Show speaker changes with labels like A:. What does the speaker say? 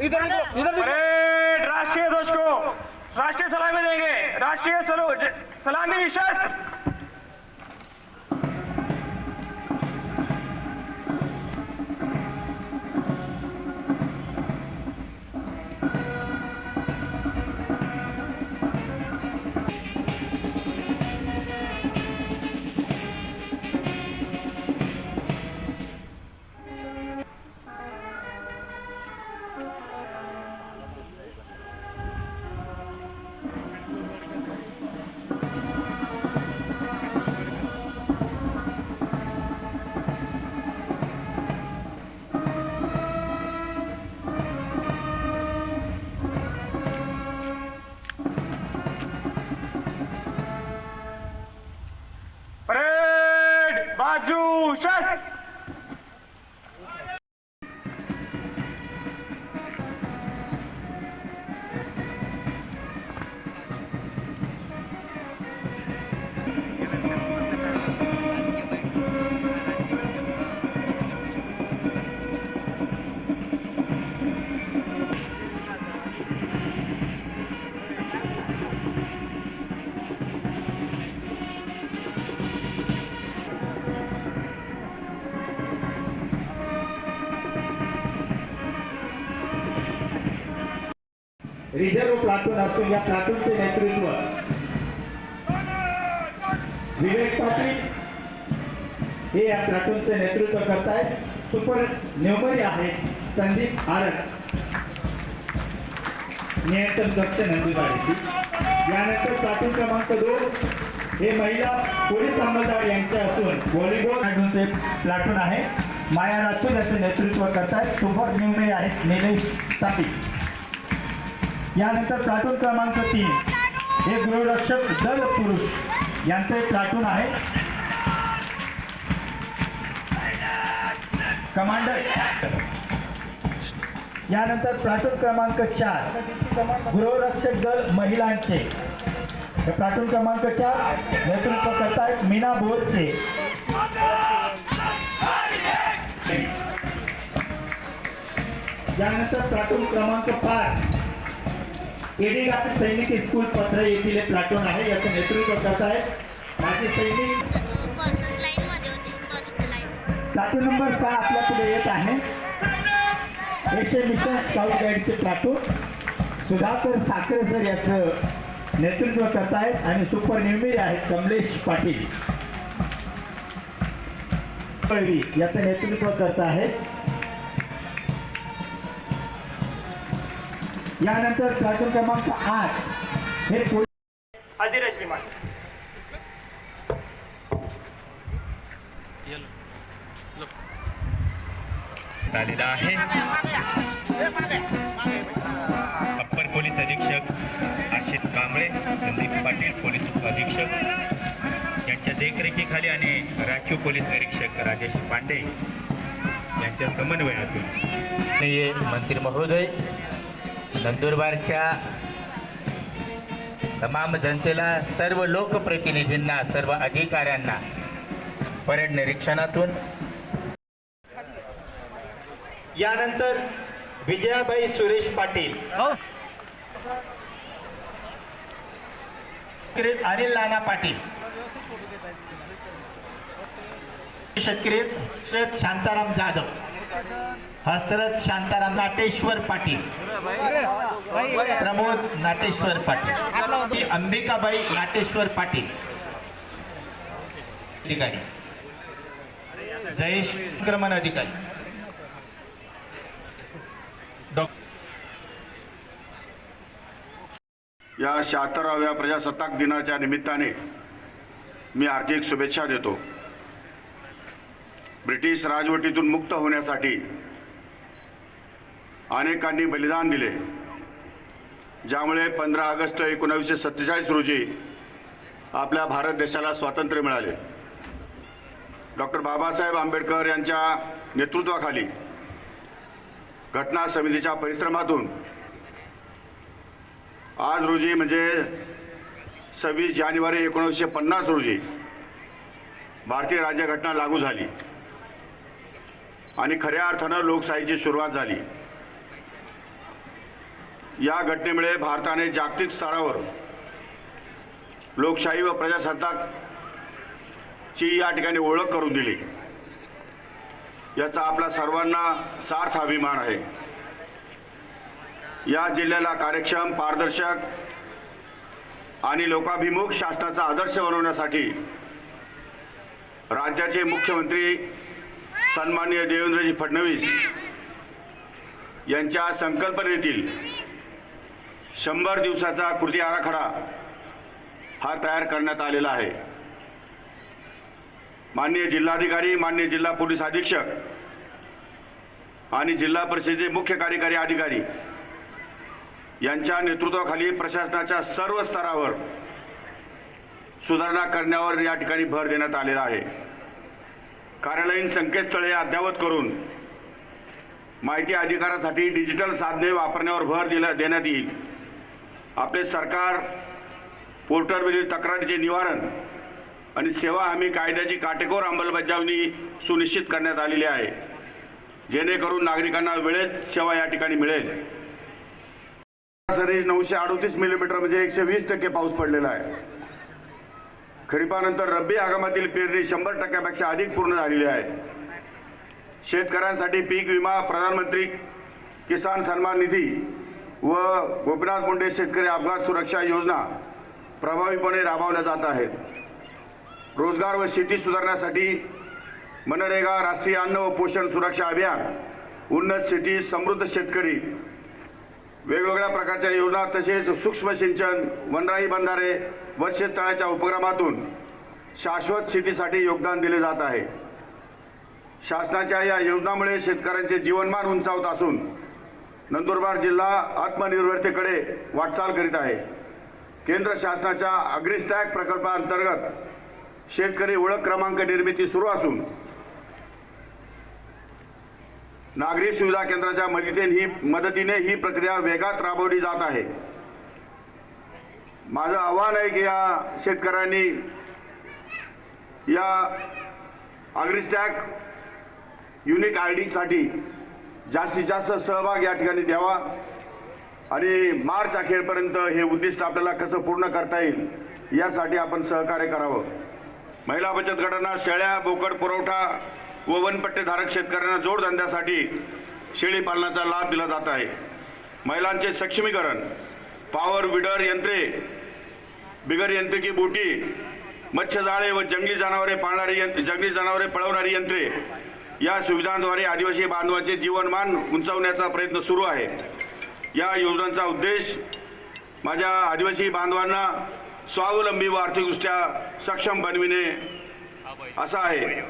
A: इधर इधर
B: परेड राष्ट्रीय ध्वज को राष्ट्रीय सलामी देंगे राष्ट्रीय सलामी शस्त्र। परेड बाजू शस्त्र
C: रिझर्व्ह प्लाटून असून या प्लाटूनचे नेतृत्व विवेक पाटील हे या प्लाटूनचे नेतृत्व करतायत. सुपर न्यूमरी आहे संदीप आरक नियंत्रण कक्ष नंदुरबारची. यानंतर प्लाटून क्रमांक दोन हे महिला पोलीस अंमलदार यांचे असून व्हॉलीबॉल खेळाडूंचे प्लाटून आहे. माया राठोड याचे नेतृत्व करतायत. सुपर न्यूमरी आहेत निलेश सापी. यानंतर प्लाटून क्रमांक तीन हे गृहरक्षक दल पुरुष. यांचं एक प्लाटून आहे. कमांडर यानंतर प्लाटून क्रमांक चार गृहरक्षक दल महिलांचे. हे प्लाटून क्रमांक चार नेतृत्व करतायत मीना बोरसे. यानंतर प्लाटून क्रमांक पाच एडी गाठी सैनिक स्कूल पत्र येथील हे आहे याचं नेतृत्व
D: जात आहे माझे सैनिक प्लॅटून
C: प्लाटून नंबर सहा आपल्या पुढे येत आहे. एकशे मिशन स्काउट गाईडचे प्लॅटून सुधाकर साखरे सर याचं नेतृत्व करत आहेत आणि सुपर निर्मिती आहेत कमलेश पाटील. पळवी याचं नेतृत्व करत आहेत. यानंतर प्लाटून क्रमांक आठ हे पोलीस
B: हाजीर आहे श्रीमान.
E: आलेला आहे. अप्पर पोलीस अधीक्षक आशिष कांबळे संदीप पाटील पोलीस अधीक्षक यांच्या देखरेखीखाली आणि राखीव पोलीस निरीक्षक राजेश पांडे यांच्या समन्वयातून.
F: ये मंत्री महोदय नंदुरबारच्या तमाम जनतेला सर्व लोकप्रतिनिधींना सर्व अधिकाऱ्यांना परेड निरीक्षणातून.
C: यानंतर विजयाबाई सुरेश पाटील. कृत अनिल नाना पाटील. शांताराम जाधव. हसरत शांताराम नाटेश्वर पाटील. प्रमोद नाटेश्वर पाटील. अंबिकाबाई नाटेश्वर पाटील. अधिकारी. जयेश क्रमण अधिकारी.
G: या शहात्तराव्या प्रजासत्ताक दिनाच्या निमित्ताने मी हार्दिक शुभेच्छा देतो. ब्रिटिश राजवटीतून मुक्त होण्यासाठी अनेकांनी बलिदान दिले. ज्यामुळे पंधरा ऑगस्ट एकोणावीसशे सत्तेचाळीस रोजी आपल्या भारत देशाला स्वातंत्र्य मिळाले. डॉक्टर बाबासाहेब आंबेडकर यांच्या नेतृत्वाखाली घटना समितीच्या परिश्रमातून आज रोजी म्हणजे सव्वीस जानेवारी एकोणीसशे पन्नास रोजी भारतीय राज्यघटना लागू झाली. आणि खऱ्या अर्थानं लोकशाहीची सुरुवात झाली. या घटनेमुळे भारताने जागतिक स्तरावर लोकशाही व प्रजासत्ताकची या ठिकाणी ओळख करून दिली. याचा आपला सर्वांना सार्थ अभिमान आहे. या जिल्ह्याला कार्यक्षम पारदर्शक आणि लोकाभिमुख शासनाचा आदर्श बनवण्यासाठी राज्याचे मुख्यमंत्री सन्माननीय देवेंद्रजी फडणवीस यांच्या संकल्पनेतील शंभर दिवसाचा कृती आराखडा हा तयार करण्यात आलेला आहे. माननीय जिल्हाधिकारी माननीय जिल्हा पोलीस अधीक्षक आणि जिल्हा परिषदेचे मुख्य कार्यकारी अधिकारी यांच्या नेतृत्वाखाली प्रशासनाच्या सर्व स्तरावर सुधारणा करण्यावर या ठिकाणी भर देण्यात आलेला आहे. कार्यालयीन संकेतस्थळे अद्ययावत करून माहिती अधिकारासाठी डिजिटल साधने वापरण्यावर भर दिला देण्यात येईल. आपले सरकार पोर्टलवरील तक्रारीचे निवारण आणि सेवा हमी कायद्याची काटेकोर अंमलबजावणी सुनिश्चित करण्यात आलेली आहे. जेणेकरून नागरिकांना वेळेत सेवा या ठिकाणी मिळेल. सरासरी नऊशे अडोतीस मिलीमीटर म्हणजे एकशे वीस टक्के पाऊस पडलेला आहे. खरीपानंतर रब्बी हंगामातील पेरणी शंभर टक्क्यापेक्षा अधिक पूर्ण झालेली आहे. शेतकऱ्यांसाठी पीक विमा प्रधानमंत्री किसान सन्मान निधी व गोपीनाथ मुंडे शेतकरी अपघात सुरक्षा योजना प्रभावीपणे राबवल्या जात आहेत. रोजगार व शेती सुधारण्यासाठी मनरेगा राष्ट्रीय अन्न व पोषण सुरक्षा अभियान उन्नत शेती समृद्ध शेतकरी वेगवेगळ्या प्रकारच्या योजना तसेच सूक्ष्म सिंचन वनराई बंधारे व शेततळ्याच्या उपक्रमातून शाश्वत शेतीसाठी योगदान दिले जात आहे. शासनाच्या या योजनामुळे शेतकऱ्यांचे जीवनमान उंचावत असून नंदुरबार जिल्हा आत्मनिर्भरतेकडे वाटचाल करीत आहे. केंद्र शासनाच्या अग्रिस्टॅक प्रकल्पाअंतर्गत शेतकरी ओळख क्रमांक निर्मिती सुरू असून नागरी सुविधा केंद्राच्या मदतीने ही मदतीने ही प्रक्रिया वेगात राबवली जात आहे. माझं आव्हान आहे की या शेतकऱ्यांनी या अग्रिस्टॅक युनिक आय डीसाठी जास्तीत जास्त सहभाग या ठिकाणी द्यावा आणि मार्च अखेरपर्यंत हे उद्दिष्ट आपल्याला कसं पूर्ण करता येईल यासाठी आपण सहकार्य करावं. महिला बचत गटांना शेळ्या बोकड पुरवठा व वनपट्टेधारक शेतकऱ्यांना जोडधंद्यासाठी शेळी पालनाचा लाभ दिला जात आहे. महिलांचे सक्षमीकरण पॉवर विडर यंत्रे बिगर यंत्रिकी बोटी मत्स्यजाळे व जंगली जनावरे पाळणारी यंत्र जंगली जनावरे पळवणारी यंत्रे या सुविधांद्वारे आदिवासी बांधवांचे जीवनमान उंचावण्याचा प्रयत्न सुरू आहे. या योजनांचा उद्देश माझ्या आदिवासी बांधवांना स्वावलंबी व आर्थिकदृष्ट्या सक्षम बनविणे असा आहे.